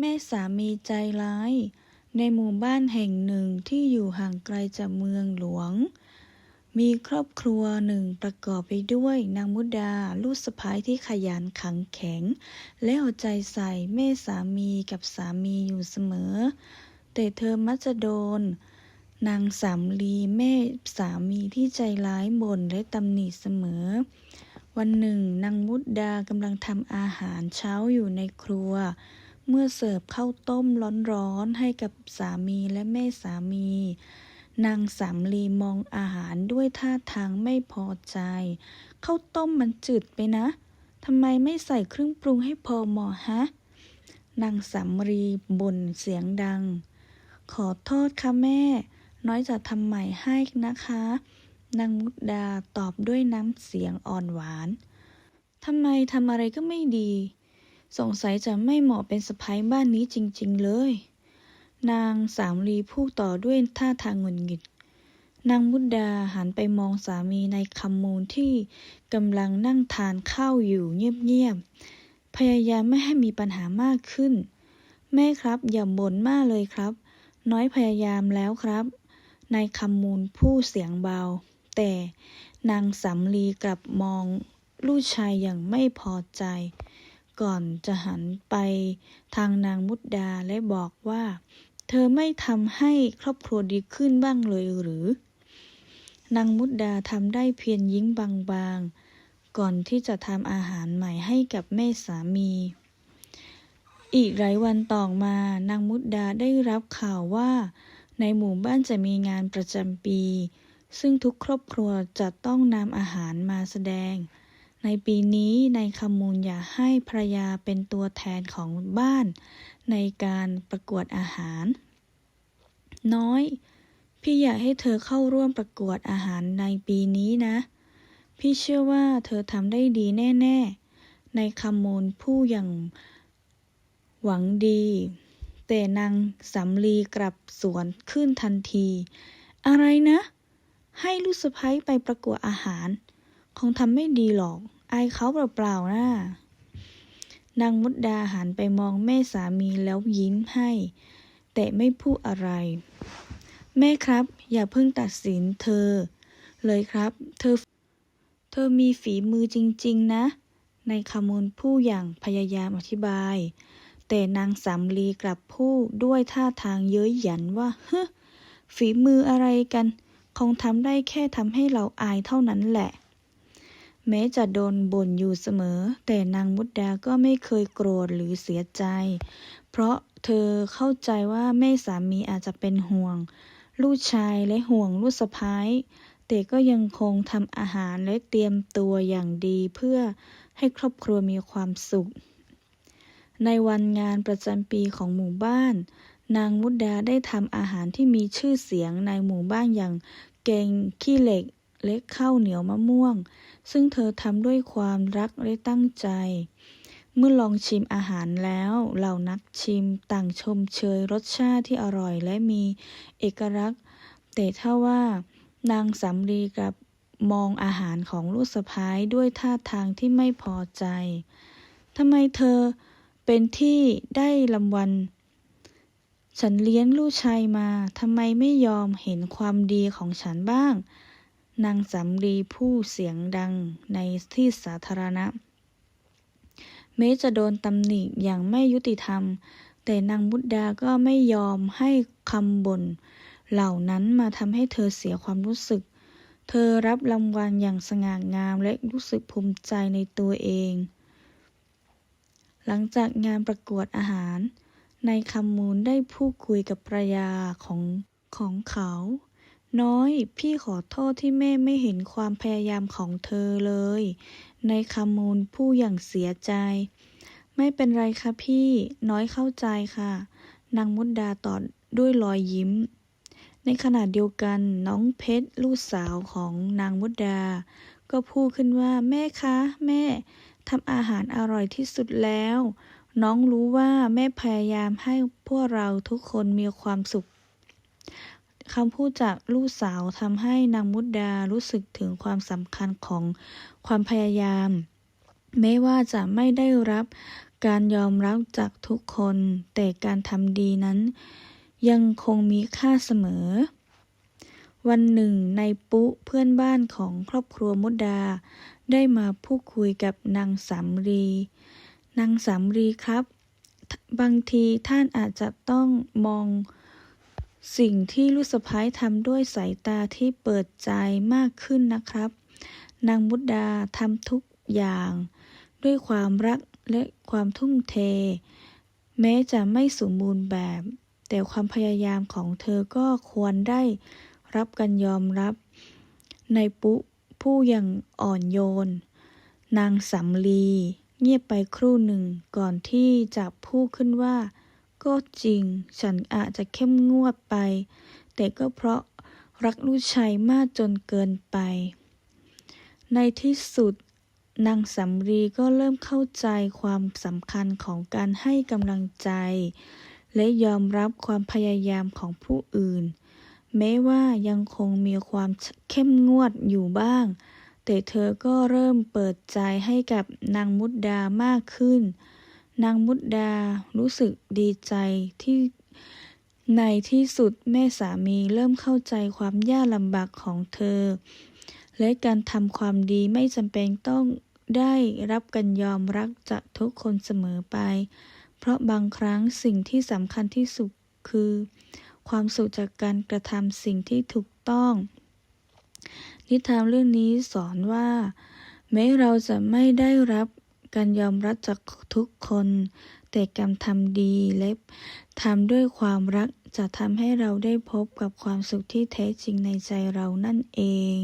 แม่สามีใจร้าย ในหมู่บ้านแห่งหนึ่งที่อยู่ห่างไกลจากเมืองหลวง มีครอบครัวหนึ่งประกอบไปด้วยนางมุดาลูกสะใภ้ที่ขยันขังแข็ง และเอาใจใส่แม่สามีกับสามีอยู่เสมอ แต่เธอมักจะโดน นางสำลีแม่สามีที่ใจร้ายบ่นและตำหนิเสมอวันหนึ่งนางมุดดากำลังทำอาหารเช้าอยู่ในครัว เมื่อเสิร์ฟข้าวต้มร้อนๆให้กับสามีและแม่สามี นางสำลีมองอาหารด้วยท่าทางไม่พอใจข้าวต้มมันจืดไปนะทำไมไม่ใส่เครื่องปรุงให้พอเหมาะฮะนางสำลีบ่นเสียงดัง ขอโทษค่ะแม่ น้อยจะทำใหม่ให้นะคะ นางมุดดาตอบด้วยน้ำเสียงอ่อนหวานทำไมทำอะไรก็ไม่ดี สงสัยจะไม่เหมาะเป็นสะพ้ายบ้านนี้จริง ๆ เลย นางสามลีพูดต่อด้วยท่าทางหงุดหงิด นางมุดดาหันไปมองสามีในคำมูลที่กำลังนั่งทานข้าวอยู่เงียบๆ พยายามไม่ให้มีปัญหามากขึ้น แม่ครับอย่าบ่นมากเลยครับ น้อยพยายามแล้วครับ นายคำมูลพูดเสียงเบา แต่นางสำลีกลับมองลูกชายอย่างไม่พอใจ ก่อนจะหันไปทางนางมุดดาและบอกว่า เธอไม่ทำให้ครอบครัวดีขึ้นบ้างเลยหรือ นางมุดดาทำได้เพียงยิ้มบางๆ ก่อนที่จะทำอาหารใหม่ให้กับแม่สามี อีกหลายวันต่อมานางมุดดาได้รับข่าวว่า ในหมู่บ้านจะมีงานประจำปี ซึ่งทุกครอบครัวจะต้องนำอาหารมาแสดง ในปีนี้นายคำมูลอยากให้ภรยาเป็นตัวแทนของบ้าน ในการประกวดอาหาร น้อย พี่อยากให้เธอเข้าร่วมประกวดอาหารในปีนี้นะ พี่เชื่อว่าเธอทำได้ดีแน่ๆ ในคำมูลผู้อย่างหวังดี แต่นางสำลีกลับสวนขึ้นทันที อะไรนะ ให้ลูกสะใภ้ไปประกวดอาหาร คงทำไม่ดีหรอก อายเขาเปล่าๆนะนางมุดดาหันไปมองแม่สามีแล้วยิ้มให้ แต่ไม่พูดอะไร แม่ครับ อย่าเพิ่งตัดสินเธอ เลยครับ เธอ เธอมีฝีมือจริง ๆ นะ ในคำมูลผู้อย่างพยายามอธิบาย แต่นางสำลีกลับพูดด้วยท่าทางเย้ยหยันว่าเฮ้ฝีมืออะไรกัน คงทำได้แค่ทำให้เราอายเท่านั้นแหละ แม้จะโดนบ่นอยู่เสมอ แต่นางมุดดาก็ไม่เคยโกรธหรือเสียใจ เพราะเธอเข้าใจว่าแม่สามีอาจจะเป็นห่วง ลูกชายและห่วงลูกสะพ้ายแต่ก็ยังคงทำอาหารและเตรียมตัวอย่างดีเพื่อให้ครอบครัวมีความสุข ในวันงานประจำปีของหมู่บ้าน นางมุดดาได้ทำอาหารที่มีชื่อเสียงในหมู่บ้านอย่างแกงขี้เหล็ก และข้าวเหนียวมะม่วง ซึ่งเธอทำด้วยความรักและตั้งใจ เมื่อลองชิมอาหารแล้วเหล่านักชิมต่างชมเชยรสชาติที่อร่อยและมีเอกลักษณ์ แต่ถ้าว่านางสำลีกลับมองอาหารของลูกสะพ้ายด้วยท่าทางที่ไม่พอใจทำไมเธอเป็นที่ได้รางวัลฉันเลี้ยงลูกชายมา ทำไมไม่ยอมเห็นความดีของฉันบ้าง นางสำลีพูดเสียงดังในที่สาธารณะแม้จะโดนตำหนิอย่างไม่ยุติธรรม แต่นางมุดดาก็ไม่ยอมให้คำบ่นเหล่านั้นมาทำให้เธอเสียความรู้สึก เธอรับรางวัลอย่างสง่างามและรู้สึกภูมิใจในตัวเอง หลังจากงานประกวดอาหาร ในคำมูลได้พูดคุยกับภรรยาของของเขา น้อย พี่ขอโทษที่แม่ไม่เห็นความพยายามของเธอเลย ในคำมูลผู้อย่างเสียใจ ไม่เป็นไรค่ะพี่ น้อยเข้าใจค่ะ นางมุดดาตอบด้วยรอยยิ้ม ในขณะเดียวกันน้องเพชรลูกสาวของนางมุดดา ก็พูดขึ้นว่าแม่คะ แม่ทำอาหารอร่อยที่สุดแล้ว น้องรู้ว่าแม่พยายามให้พวกเราทุกคนมีความสุข คำพูดจากลูกสาวทำให้นางมุดดารู้สึกถึงความสำคัญของความพยายาม แม้ว่าจะไม่ได้รับการยอมรับจากทุกคน แต่การทำดีนั้น ยังคงมีค่าเสมอ วันหนึ่งในปุ๊เพื่อนบ้านของครอบครัวมุดดา ได้มาพูดคุยกับนางสำรี นางสำรีครับ บางทีท่านอาจจะต้องมอง สิ่งที่ลูกสะพ้ายทำด้วยสายตาที่เปิดใจมากขึ้นนะครับ นางมุดดาทำทุกอย่าง ด้วยความรักและความทุ่มเท แม้จะไม่สมบูรณ์แบบ แต่ความพยายามของเธอก็ควรได้รับการยอมรับ ในปุ๊ผู้ยังอ่อนโยน นางสำลี เงียบไปครู่หนึ่งก่อนที่จะพูดขึ้นว่า ก็จริง ฉันอาจจะเข้มงวดไป แต่ก็เพราะรักลูกชายมากจนเกินไป ในที่สุด นางสำรีก็เริ่มเข้าใจความสำคัญของการให้กำลังใจ และยอมรับความพยายามของผู้อื่น แม้ว่ายังคงมีความเข้มงวดอยู่บ้าง แต่เธอก็เริ่มเปิดใจให้กับนางมุดดามากขึ้น นางมุดดารู้สึกดีใจที่ในที่สุดแม่สามีเริ่มเข้าใจความยากลำบากของเธอ และการทำความดีไม่จำเป็นต้องได้รับการยอมรับจากทุกคนเสมอไป เพราะบางครั้งสิ่งที่สำคัญที่สุดคือ ความสุขจากการกระทำสิ่งที่ถูกต้อง นิทานเรื่องนี้สอนว่า แม้เราจะไม่ได้รับ การยอมรับจากทุกคน แต่การทำดีและทำด้วยความรักจะทำให้เราได้พบกับความสุขที่แท้จริงในใจเรานั่นเอง